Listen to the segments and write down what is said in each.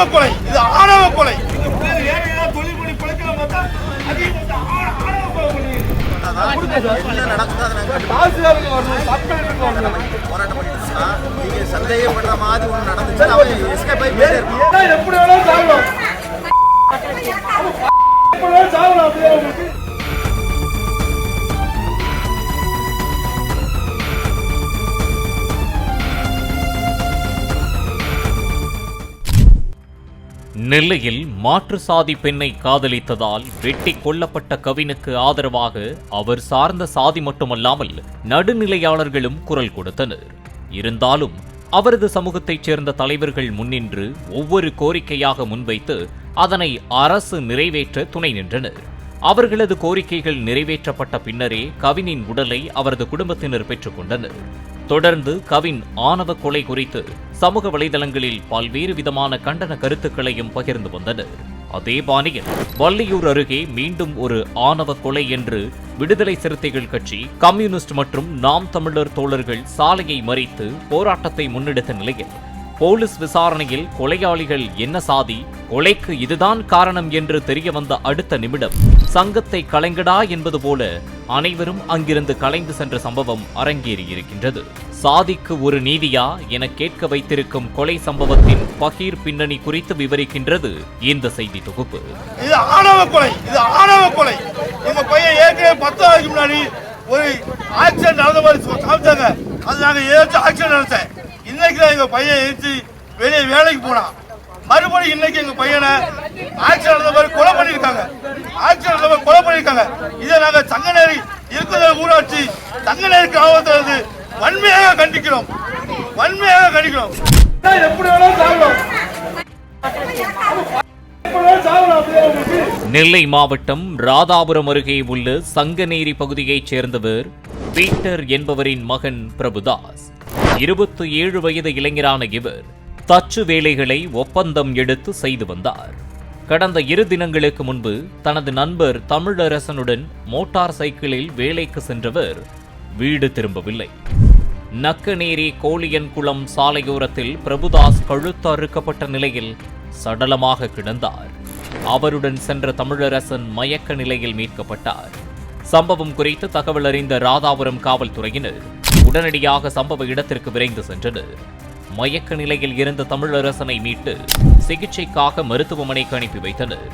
ஆணவ கொலை இது ஆணவ கொலை என்ன நடக்குது அதை நாங்க போராட்டம் பண்ணிட்டு இருக்கோம். நீங்க சந்தேகப்படுற மாதிரி ஒண்ணு நடந்துச்சு எப்படி எஸ்கேப் ஆகி போயிட்டே நெல்லையில் மாற்று சாதி பெண்ணை காதலித்ததால் வெட்டி கொல்லப்பட்ட கவினுக்கு ஆதரவாக அவர் சார்ந்த சாதி மட்டுமல்லாமல் நடுநிலையாளர்களும் குரல் கொடுத்தனர். இருந்தாலும் அவரது சமூகத்தைச் சேர்ந்த தலைவர்கள் முன்னின்று ஒவ்வொரு கோரிக்கையாக முன்வைத்து அதனை அரசு நிறைவேற்ற துணை நின்றனர். அவர்களது கோரிக்கைகள் நிறைவேற்றப்பட்ட பின்னரே கவினின் உடலை அவரது குடும்பத்தினர் பெற்றுக்கொண்டனர் தொடர்ந்து கவின் ஆணவ கொலை குறித்து சமூக வலைதளங்களில் பல்வேறு விதமான கண்டன கருத்துக்களையும் பகிர்ந்து வந்தனர் அதே பாணியில் வள்ளியூர் அருகே மீண்டும் ஒரு ஆணவ கொலை என்று விடுதலை சிறுத்தைகள் கட்சி கம்யூனிஸ்ட் மற்றும் நாம் தமிழர் தோழர்கள் சாலையை மறித்து போராட்டத்தை முன்னெடுத்த நிலையில் போலீஸ் விசாரணையில் கொலையாளிகள் என்ன சாதி கொலைக்கு இதுதான் காரணம் என்று தெரிய வந்த அடுத்த நிமிடம் சங்கத்தை கலைங்கடா என்பது போல அனைவரும் அங்கிருந்து கலைந்து சென்ற சம்பவம் அரங்கேறியிருக்கின்றது. சாதிக்கு ஒரு நீதியா என கேட்க வைத்திருக்கும் கொலை சம்பவத்தின் பகீர் பின்னணி குறித்து விவரிக்கின்றது இந்த செய்தி தொகுப்பு. இது ஆணவ கொலை இது ஆணவ கொலை. எங்க பையன் ஏற்கனவே பத்து நாளைக்கு முன்னாடி ஒரு ஆக்சிடென்ட் நடந்த மாதிரி காமிச்சாங்க. அது நாங்க ஏதாச்சும் ஆக்சிடென்ட் நடத்தேன் எங்க பையன் எழுச்சி வெளியே வேலைக்கு போனான் மறுபடியும் இன்னைக்கு எங்க பையனை ஆட்சி நடந்த மாதிரி கொலை பண்ணிருக்காங்க ஆட்சி நடந்த மாதிரி கொலை பண்ணிருக்காங்க இதை நாங்க சங்கநேரி இருக்கிற ஊராட்சி சங்கநேரி கிராமத்தில் இருந்து வன்மையாக கண்டிக்கிறோம். வன்மையாக கண்டிக்கிறோம். எப்படி வேணாலும் சாப்பிடும் நெல்லை மாவட்டம் ராதாபுரம் அருகே உள்ள சங்கநேரி பகுதியைச் சேர்ந்தவர் பீட்டர் என்பவரின் மகன் பிரபுதாஸ். இருபத்தி ஏழு வயது இளைஞரான இவர் தச்சு வேலைகளை ஒப்பந்தம் எடுத்து செய்து வந்தார். கடந்த இரு தினங்களுக்கு முன்பு தனது நண்பர் தமிழரசனுடன் மோட்டார் சைக்கிளில் வேலைக்கு சென்றவர் வீடு திரும்பவில்லை. நக்கநேரி கோழியன்குளம் சாலையோரத்தில் பிரபுதாஸ் கழுத்து அறுக்கப்பட்ட நிலையில் சடலமாக கிடந்தார். அவருடன் சென்ற தமிழரசன் மயக்க நிலையில் மீட்கப்பட்டார். சம்பவம் குறித்து தகவல் அறிந்த ராதாபுரம் காவல்துறையினர் உடனடியாக சம்பவ இடத்திற்கு விரைந்து சென்றனர் மயக்க நிலையில் இருந்த தமிழரசனை மீட்டு சிகிச்சைக்காக மருத்துவமனைக்கு அனுப்பி வைத்தனர்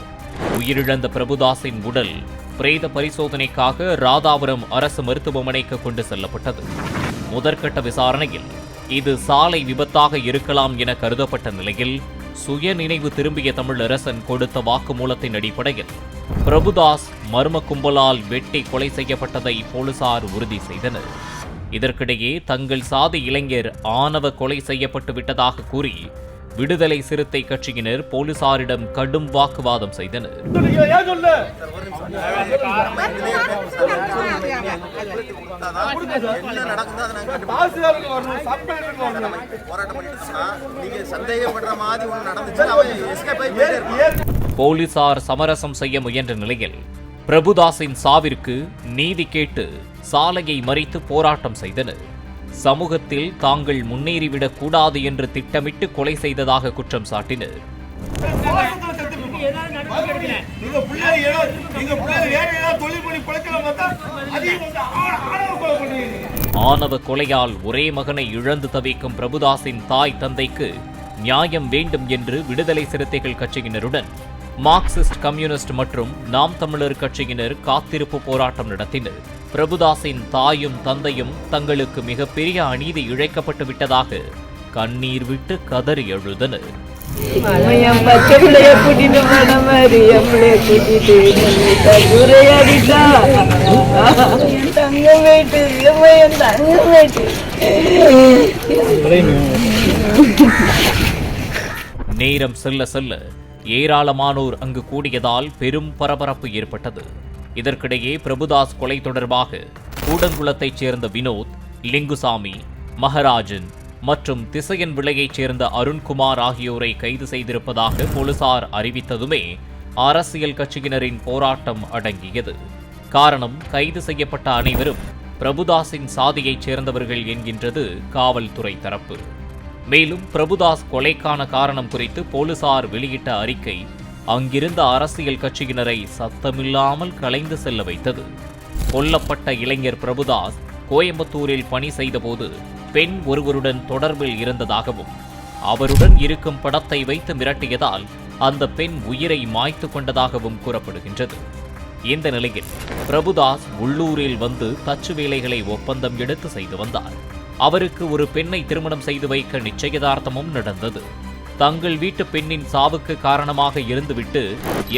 உயிரிழந்த பிரபுதாஸின் உடல் பிரேத பரிசோதனைக்காக ராதாபுரம் அரசு மருத்துவமனைக்கு கொண்டு செல்லப்பட்டது. முதற்கட்ட விசாரணையில் இது சாலை விபத்தாக இருக்கலாம் என கருதப்பட்ட நிலையில் சுய நினைவு திரும்பிய தமிழரசன் கொடுத்த வாக்குமூலத்தின் அடிப்படையில் பிரபுதாஸ் மர்ம கும்பலால் வெட்டி கொலை செய்யப்பட்டதை போலீசார் உறுதி செய்தனர். இதற்கிடையே தங்கள் சாதி இளைஞர் ஆணவ கொலை செய்யப்பட்டு விட்டதாக கூறி விடுதலை சிறுத்தை கட்சியினர் போலீசாரிடம் கடும் வாக்குவாதம் செய்தனர். போலீசார் சமரசம் செய்ய முயன்ற நிலையில் பிரபுதாசின் சாவிற்கு நீதி கேட்டு சாலையை மறித்து போராட்டம் செய்தனர். சமூகத்தில் தாங்கள் முன்னேறிவிடக் கூடாது என்று திட்டமிட்டு கொலை செய்ததாக குற்றம் சாட்டினர். ஆணவ ஆணவ கொலையால் ஒரே மகனை இழந்து தவிக்கும் பிரபுதாஸின் தாய் தந்தைக்கு நியாயம் வேண்டும் என்று விடுதலை சிறுத்தைகள் கட்சியினருடன் மார்க்சிஸ்ட் கம்யூனிஸ்ட் மற்றும் நாம் தமிழர் கட்சியினர் காத்திருப்பு போராட்டம் நடத்தினர். பிரபுதாஸின் தாயும் தந்தையும் தங்களுக்கு மிகப்பெரிய அநீதி இழைக்கப்பட்டு விட்டதாக கண்ணீர் விட்டு கதறி எழுதனர் நேரம் செல்ல செல்ல ஏராளமானோர் அங்கு கூடியதால் பெரும் பரபரப்பு ஏற்பட்டது. இதற்கிடையே பிரபுதாஸ் கொலை தொடர்பாக கூடங்குளத்தைச் சேர்ந்த வினோத் லிங்குசாமி மகராஜன் மற்றும் திசையன் விளையைச் சேர்ந்த அருண்குமார் ஆகியோரை கைது செய்திருப்பதாக போலீசார் அறிவித்ததுமே அரசியல் கட்சியினரின் போராட்டம் அடங்கியது. காரணம் கைது செய்யப்பட்ட அனைவரும் பிரபுதாஸின் சாதியைச் சேர்ந்தவர்கள் என்கின்றது காவல்துறை தரப்பு. மேலும் பிரபுதாஸ் கொலைக்கான காரணம் குறித்து போலீசார் வெளியிட்ட அறிக்கை அங்கிருந்த அரசியல் கட்சியினரை சத்தமில்லாமல் கலைந்து செல்ல வைத்தது. கொல்லப்பட்ட இளைஞர் பிரபுதாஸ் கோயம்புத்தூரில் பணி செய்தபோது பெண் ஒருவருடன் தொடர்பில் இருந்ததாகவும் அவருடன் இருக்கும் படத்தை வைத்து மிரட்டியதால் அந்த பெண் உயிரை மாய்த்து கொண்டதாகவும் கூறப்படுகின்றது. இந்த நிலையில் பிரபுதாஸ் உள்ளூரில் வந்து தச்சு வேலைகளை ஒப்பந்தம் எடுத்து செய்து வந்தார். அவருக்கு ஒரு பெண்ணை திருமணம் செய்து வைக்க நிச்சயதார்த்தமும் நடந்தது. தங்கள் வீட்டு பெண்ணின் சாவுக்கு காரணமாக இருந்துவிட்டு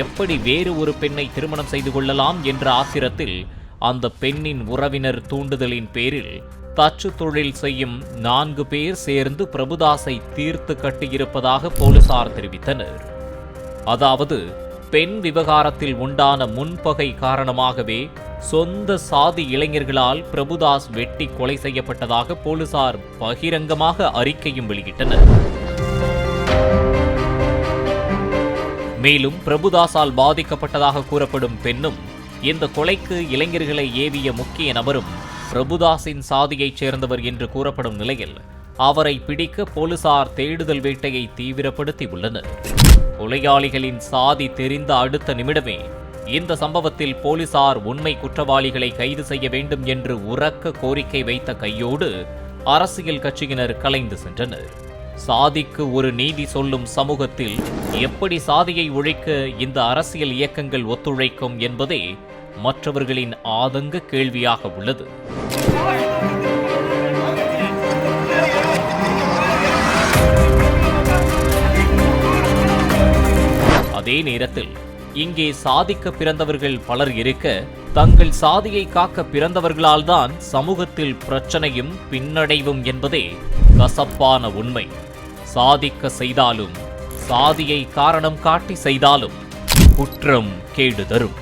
எப்படி வேறு ஒரு பெண்ணை திருமணம் செய்து கொள்ளலாம் என்ற ஆத்திரத்தில் அந்த பெண்ணின் உறவினர் தூண்டுதலின் பேரில் தச்சு தொழில் செய்யும் நான்கு பேர் சேர்ந்து பிரபுதாஸை தீர்த்து கட்டியிருப்பதாக போலீசார் தெரிவித்தனர். அதாவது பெண் விவகாரத்தில் உண்டான முன்பகை காரணமாகவே சொந்த சாதி இளைஞர்களால் பிரபுதாஸ் வெட்டி கொலை செய்யப்பட்டதாக போலீசார் பகிரங்கமாக அறிக்கையும் வெளியிட்டனர். மேலும் பிரபுதாஸால் பாதிக்கப்பட்டதாக கூறப்படும் பெண்ணும் இந்த கொலைக்கு இளைஞர்களை ஏவிய முக்கிய நபரும் பிரபுதாஸின் சாதியைச் சேர்ந்தவர் என்று கூறப்படும் நிலையில் அவரை பிடிக்க போலீசார் தேடுதல் வேட்டையை தீவிரப்படுத்தி உள்ளனர். கொலையாளிகளின் சாதி தெரிந்த அடுத்த நிமிடமே இந்த சம்பவத்தில் போலீசார் உண்மை குற்றவாளிகளை கைது செய்ய வேண்டும் என்று உறக்க கோரிக்கை வைத்த கையோடு அரசியல் கட்சியினர் கலைந்து சென்றனர். சாதிக்கு ஒரு நீதி சொல்லும் சமூகத்தில் எப்படி சாதியை ஒழிக்க இந்த அரசியல் இயக்கங்கள் ஒத்துழைக்கும் என்பதே மற்றவர்களின் ஆதங்க கேள்வியாக உள்ளது. அதே நேரத்தில் இங்கே சாதிக்க பிறந்தவர்கள் பலர் இருக்க தங்கள் சாதியை காக்க பிறந்தவர்களால்தான் சமூகத்தில் பிரச்சனையும் பின்னடைவும் என்பதே கசப்பான உண்மை. சாதிக்க செய்தாலும் சாதியை காரணம் காட்டி செய்தாலும் குற்றம் கேடு தரும்.